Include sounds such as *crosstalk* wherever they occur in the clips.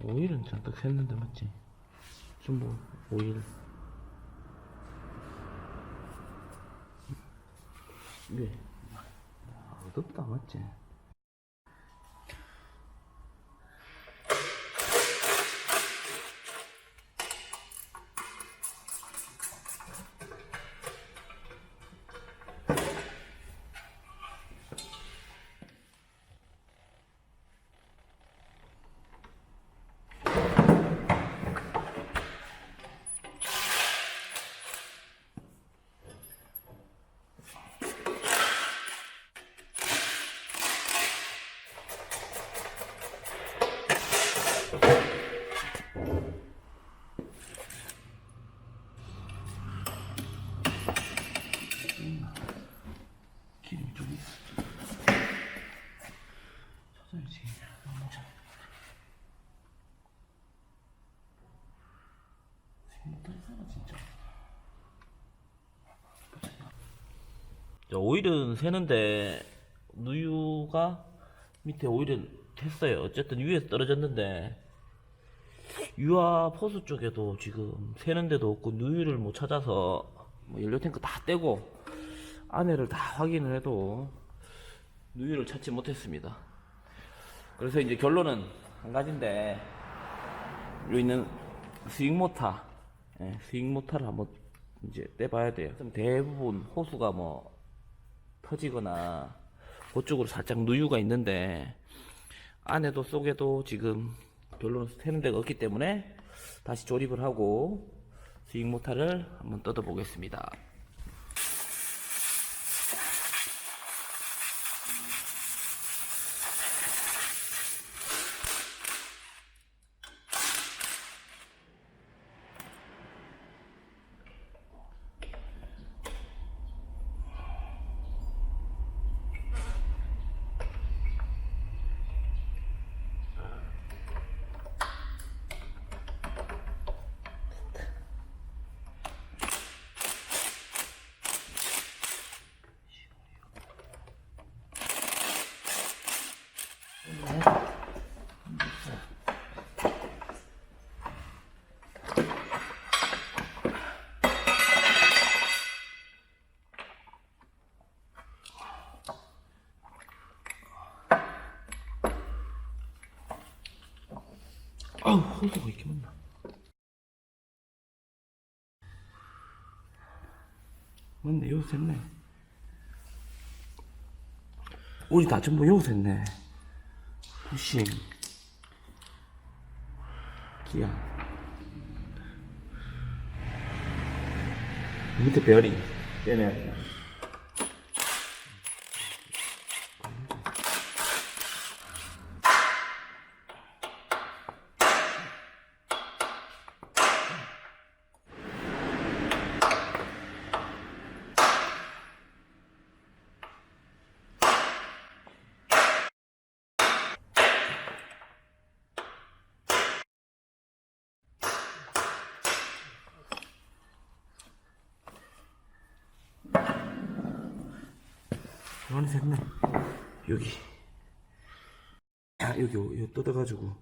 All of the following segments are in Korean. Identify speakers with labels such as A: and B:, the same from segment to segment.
A: 오일은 잔뜩 샜는데 맞지? 전부 오일 왜? 아, 어둡다 맞지? 기름이 좀 있어 찾아야지 생각도 이상하 진짜 자, 오일은 새는데 누유가 밑에 오일은 했어요. 어쨌든 위에서 떨어졌는데 유아 포수 쪽에도 지금 새는 데도 없고 누유를 못 찾아서 뭐 연료 탱크 다 떼고 안에를 다 확인을 해도 누유를 찾지 못했습니다. 그래서 이제 결론은 한 가지인데 여기 있는 스윙 모터, 예, 스윙 모터를 한번 이제 떼봐야 돼요. 대부분 호수가 뭐 터지거나 그쪽으로 살짝 누유가 있는데 안에도 속에도 지금 별로 새는 데가 없기 때문에 다시 조립을 하고 스윙 모터를 한번 뜯어 보겠습니다. 아우 호수가 이렇게 많나? 맞네 여기서 했네 우리 다 전부 여기서 했네 부싱 기아 밑에 베어링. 빼내야 돼많 이 샜네 여기. 아, 여기 여기 뜯어가지고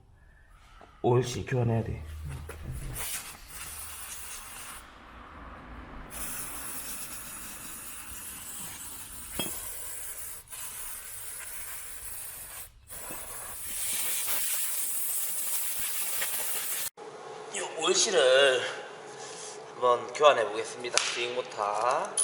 A: 오일씩 교환해야 돼. 이 오일실을 한번 교환해 보겠습니다. 모터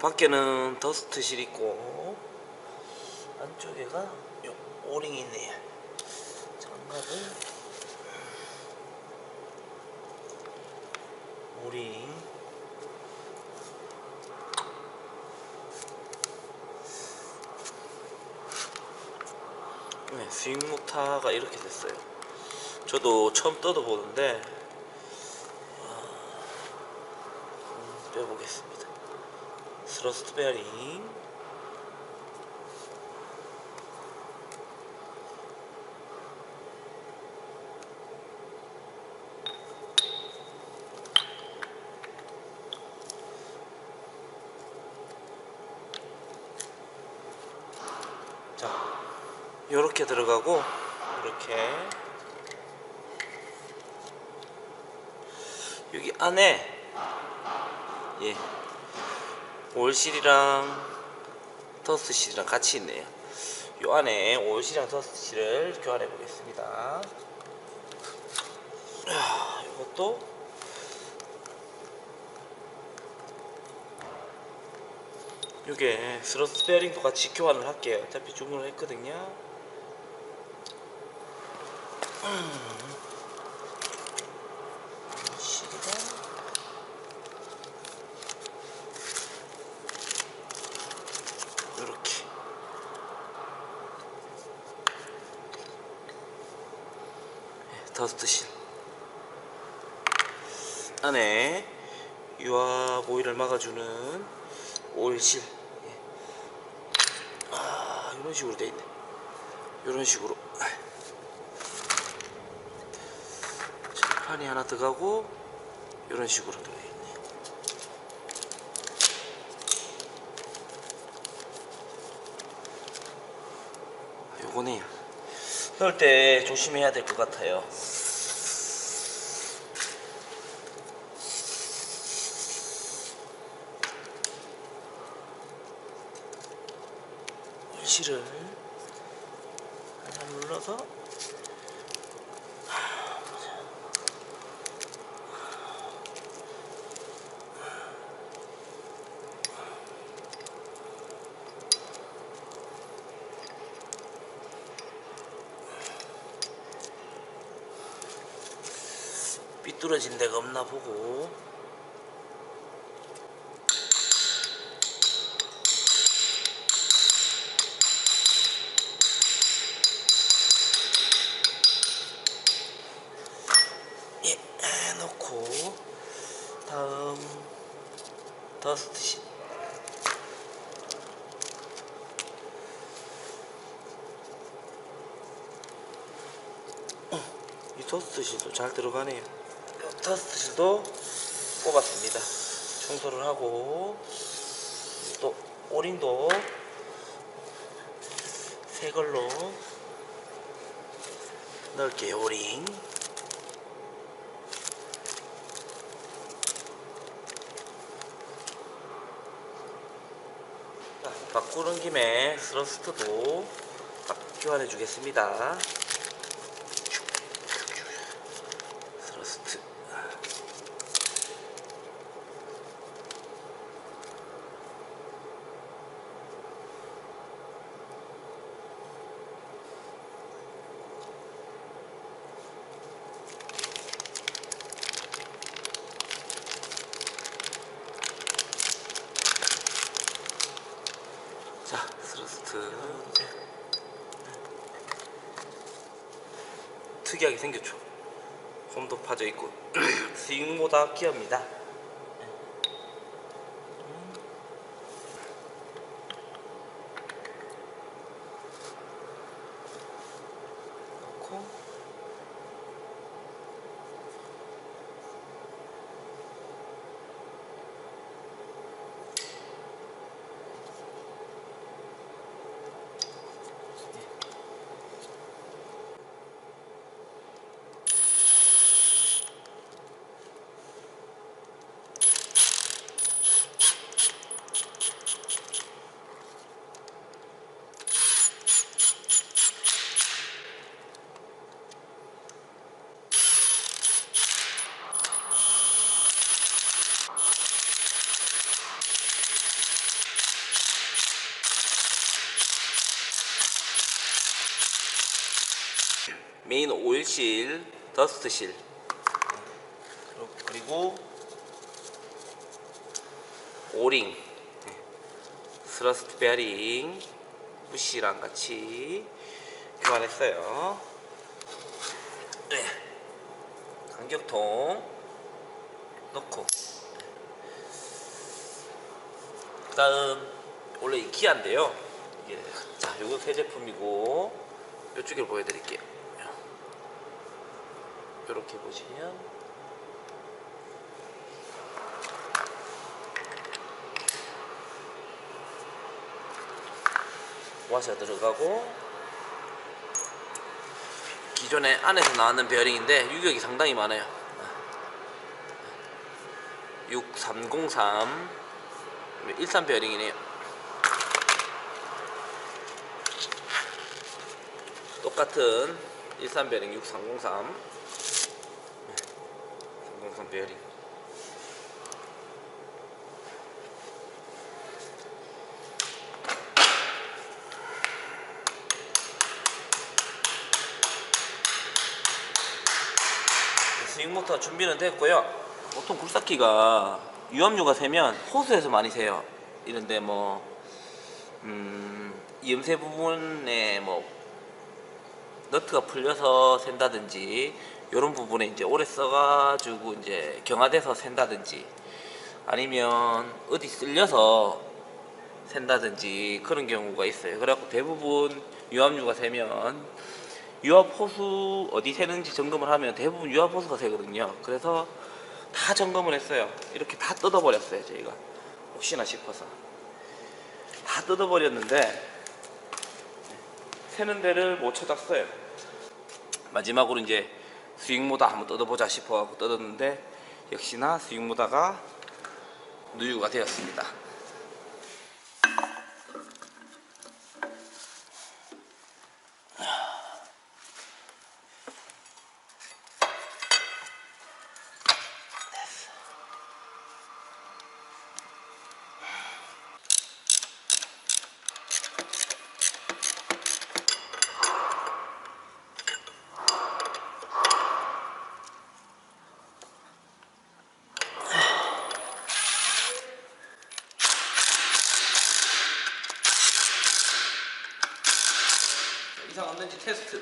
A: 밖에는 더스트실 있고 안쪽에가 요 오링이 있네요. 장갑을 오링 네, 스윙 모타가 이렇게 됐어요. 저도 처음 뜯어보는데 스러스트 베어링 자 요렇게 들어가고 이렇게. 여기 안에 예. 올실이랑 더스트실이랑 같이 있네요. 요 안에 올실이랑 더스트실을 교환해 보겠습니다. 아, 이것도 요게 스러스 베어링도 같이 교환을 할게요. 어차피 주문을 했거든요 실이랑 요렇게 네, 더스트실 안에 유압 오일을 막아주는 오일실. 예. 아 이런 식으로 돼 있네. 이런 식으로. 판이 하나 들어가고 이런 식으로 되어 있네. 아, 요거네요 넣을 때 조심해야 될 것 같아요. 실을 하나 눌러서 삐뚤어진 데가 없나 보고. 예, 넣고. 다음 더스트신 어, 이 더스트신도 잘 들어가네요 이 더스트신도 뽑았습니다 청소를 하고 또 오링도 새 걸로 넣을게요 오링 자, 바꾸는 김에 스러스트도 교환해 주겠습니다. 스러스트. 자, 스러스트. 특이하게 생겼죠. 홈도 파져 있고 *clears throat* 스윙보다 기어입니다. 메인 오일실, 더스트실. 그리고 오링. 스러스트 베어링 부시랑 같이 교환했어요. 네. 간격통 넣고. 그 다음 원래 이 기아인데요. 자 요거 새 제품이고 이쪽을 보여드릴게요 이렇게 보시면 와셔 들어가고 기존에 안에서 나왔는 베어링인데 유격이 상당히 많아요. 6303 13 베어링이네요. 똑같은 13 베어링 6303 303 베어링 스윙 모터 준비는 됐고요. 보통 굴삭기가 유압류가 세면 호수에서 많이 세요. 이런데 뭐 음, 염세 부분에 뭐 너트가 풀려서 샌다든지 이런 부분에 이제 오래 써가지고 이제 경화돼서 샌다든지 아니면 어디 쓸려서 샌다든지 그런 경우가 있어요. 그래갖고 대부분 유압류가 세면 유압 호수 어디 새는지 점검을 하면 대부분 유압 호수가 새거든요. 그래서 다 점검을 했어요. 이렇게 다 뜯어버렸어요, 저희가. 혹시나 싶어서. 다 뜯어버렸는데, 새는 데를 못 찾았어요. 마지막으로 이제 스윙모다 한번 뜯어보자 싶어갖고 뜯었는데, 역시나 스윙모다가 누유가 되었습니다. 테스트.